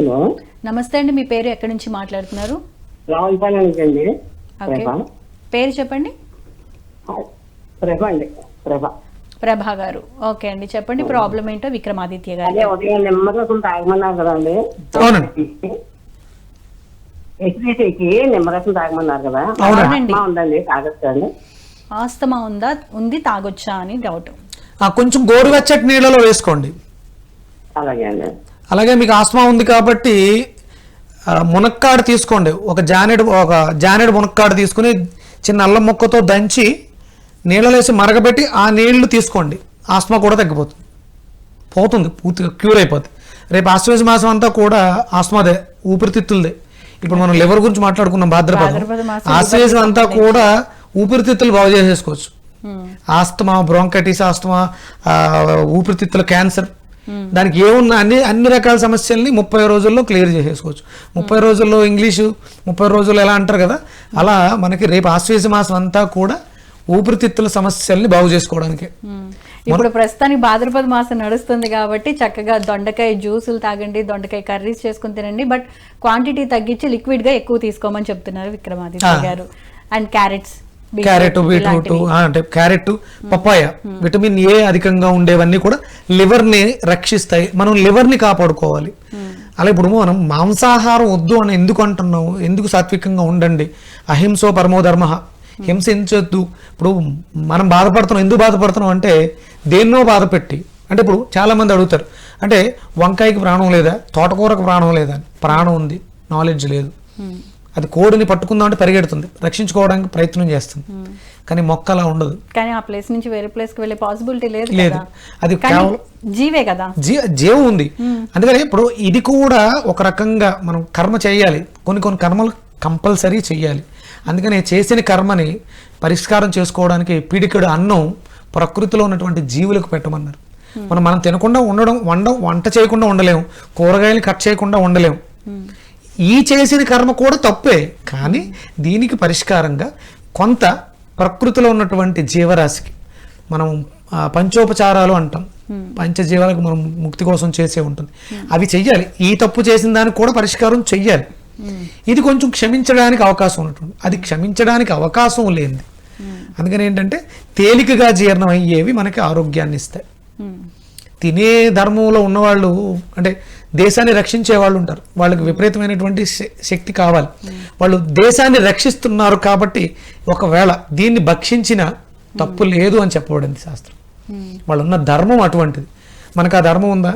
Hello. నమస్తే అండి మీ పేరు ఎక్కడి నుంచి మాట్లాడుతున్నారు? రావులపాలెం నుంచి అండి. ప్రభ. పేరు చెప్పండి. ప్రభ అండి. ప్రభ. ప్రభా గారు. ఓకే అండి చెప్పండి ప్రాబ్లం ఏంటో విక్రమాదిత్య గారు. అదే ఉదయం తాగమన్నారు కదండి అవునండి. హెచ్డిసికి నిమ్మరసం తాగమన్నారు కదా. అవునండి. ఉందండి తాగొచ్చా అండి? ఆస్తమా ఉందా? ఉంది తాగొచ్చా అని డౌట్ ఆ, కొంచెం గోరువెచ్చటి నీళ్ళలో వేసుకోండి. అలాగే అండి. అలాగే మీకు ఆస్మా ఉంది కాబట్టి మునక్కాడు తీసుకోండి. ఒక జానెడు ఒక జానెడు మునక్కాడు తీసుకుని చిన్న అల్లం ముక్కతో దంచి నీళ్ళలో వేసి మరగబెట్టి ఆ నీళ్ళు తీసుకోండి. ఆస్మా కూడా తగ్గిపోతుంది. పోతుంది పూర్తిగా క్యూర్ అయిపోతుంది. రేపు ఆశ్వేజ మాసం అంతా కూడా ఆస్మాదే ఊపిరితిత్తులదే. ఇప్పుడు మనం లివర్ గురించి మాట్లాడుకున్నాం భాద్రపద. ఆశ్వేజం అంతా కూడా ఊపిరితిత్తులు బాగు చేసేసుకోవచ్చు. ఆస్తమా బ్రోంకైటిస్ ఆస్తమా ఊపిరితిత్తుల క్యాన్సర్ దానికి ఏమున్నా అన్ని అన్ని రకాల సమస్యల్ని ముప్పై రోజుల్లో క్లియర్ చేసేసుకోవచ్చు. ముప్పై రోజుల్లో ఇంగ్లీషు ముప్పై రోజుల్లో ఎలా అంటారు కదా అలా మనకి రేపు ఆశ్వేజ మాసం అంతా కూడా ఊపిరితిత్తుల సమస్యల్ని బాగు చేసుకోవడానికి. ఇప్పుడు ప్రస్తుతానికి భాద్రపద మాసం నడుస్తుంది కాబట్టి చక్కగా దొండకాయ జ్యూసులు తాగండి దొండకాయ కర్రీస్ చేసుకుని తినండి బట్ క్వాంటిటీ తగ్గించి లిక్విడ్గా ఎక్కువ తీసుకోమని చెప్తున్నారు Vikramaditya. Garu. And carrots. Carrot beetroot అంటే క్యారెట్ పప్పాయ విటమిన్ ఏ అధికంగా ఉండేవన్నీ కూడా liver ని రక్షిస్తాయి. మనం liver ని కాపాడుకోవాలి అలా ఇప్పుడు మనం మాంసాహారం వద్దు అని ఎందుకు అంటున్నాం ఎందుకు సాత్వికంగా ఉండండి? అహింసో పరమో ధర్మ. హింసించొద్దు. ఇప్పుడు మనం బాధపడుతున్నాం. ఎందుకు బాధపడుతున్నాం అంటే దేన్నో బాధ పెట్టి. అంటే ఇప్పుడు చాలా మంది అడుగుతారు. అంటే వంకాయకి ప్రాణం లేదా? తోటకూరకు ప్రాణం లేదా. ప్రాణం ఉంది. నాలెడ్జ్ లేదు. అది కోడిని పట్టుకుందాం అంటే పరిగెడుతుంది. రక్షించుకోవడానికి ప్రయత్నం చేస్తుంది. కానీ మొక్క అలా ఉండదు. కానీ ఆ ప్లేస్ నుంచి వేరే ప్లేస్కి వెళ్ళే పాసిబిలిటీ లేదు లేదు. అది కేవలం- జీవే కదా. జీవం ఉంది. అందుకని ఇప్పుడు ఇది కూడా ఒక రకంగా మనం కర్మ చేయాలి. కొన్ని కొన్ని కర్మలు కంపల్సరీ చేయాలి. అందుకని చేసిన కర్మని పరిష్కారం చేసుకోవడానికి పిడికెడు అన్నం ప్రకృతిలో ఉన్నటువంటి జీవులకు పెట్టమన్నారు. మనం మనం తినకుండా ఉండడం వండ వంట చేయకుండా ఉండలేము. కూరగాయలు కట్ చేయకుండా ఉండలేము. ఈ చేసిన కర్మ కూడా తప్పే. కానీ దీనికి పరిష్కారంగా కొంత ప్రకృతిలో ఉన్నటువంటి జీవరాశికి మనం పంచోపచారాలు అంటాం. పంచజీవాలకు మనం ముక్తి కోసం చేసే ఉంటుంది. అవి చెయ్యాలి. ఈ తప్పు చేసిన దానికి కూడా పరిష్కారం చెయ్యాలి. ఇది కొంచెం క్షమించడానికి అవకాశం ఉన్నటువంటి అది క్షమించడానికి అవకాశం లేనిది. అందుకని ఏంటంటే తేలికగా జీర్ణం అయ్యేవి మనకి ఆరోగ్యాన్ని ఇస్తాయి. తినే ధర్మంలో ఉన్నవాళ్ళు అంటే దేశాన్ని రక్షించే వాళ్ళు ఉంటారు. వాళ్ళకి విపరీతమైనటువంటి శక్తి కావాలి. వాళ్ళు దేశాన్ని రక్షిస్తున్నారు కాబట్టి ఒకవేళ దీన్ని భక్షించిన తప్పు లేదు అని చెప్పబడింది శాస్త్రం. వాళ్ళు ఉన్న ధర్మం అటువంటిది. మనకు ఆ ధర్మం ఉందా?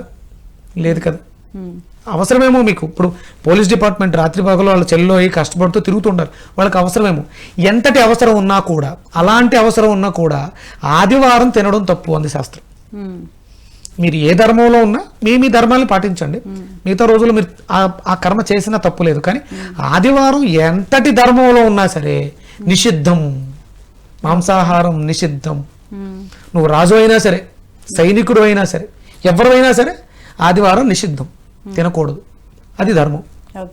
లేదు కదా. మ్మ్. అవసరమేమో మీకు. ఇప్పుడు పోలీస్ డిపార్ట్మెంట్ రాత్రి పగలు వాళ్ళ చెల్లో అయ్యి కష్టపడుతూ తిరుగుతుంటారు. వాళ్ళకి అవసరమేమో. ఎంతటి అవసరం ఉన్నా కూడా అలాంటి అవసరం ఉన్నా కూడా ఆదివారం తినడం తప్పు అంది శాస్త్రం. మీరు ఏ ధర్మంలో ఉన్నా మీ మీ ధర్మాన్ని పాటించండి. మిగతా రోజులు మీరు ఆ- కర్మ చేసినా తప్పు లేదు. కానీ ఆదివారం ఎంతటి ధర్మంలో ఉన్నా సరే నిషిద్ధం. మాంసాహారం నిషిద్ధం. నువ్వు రాజు అయినా సరే సైనికుడు అయినా సరే ఎవరైనా సరే ఆదివారం నిషిద్ధం. తినకూడదు. అది ధర్మం. ఓకే.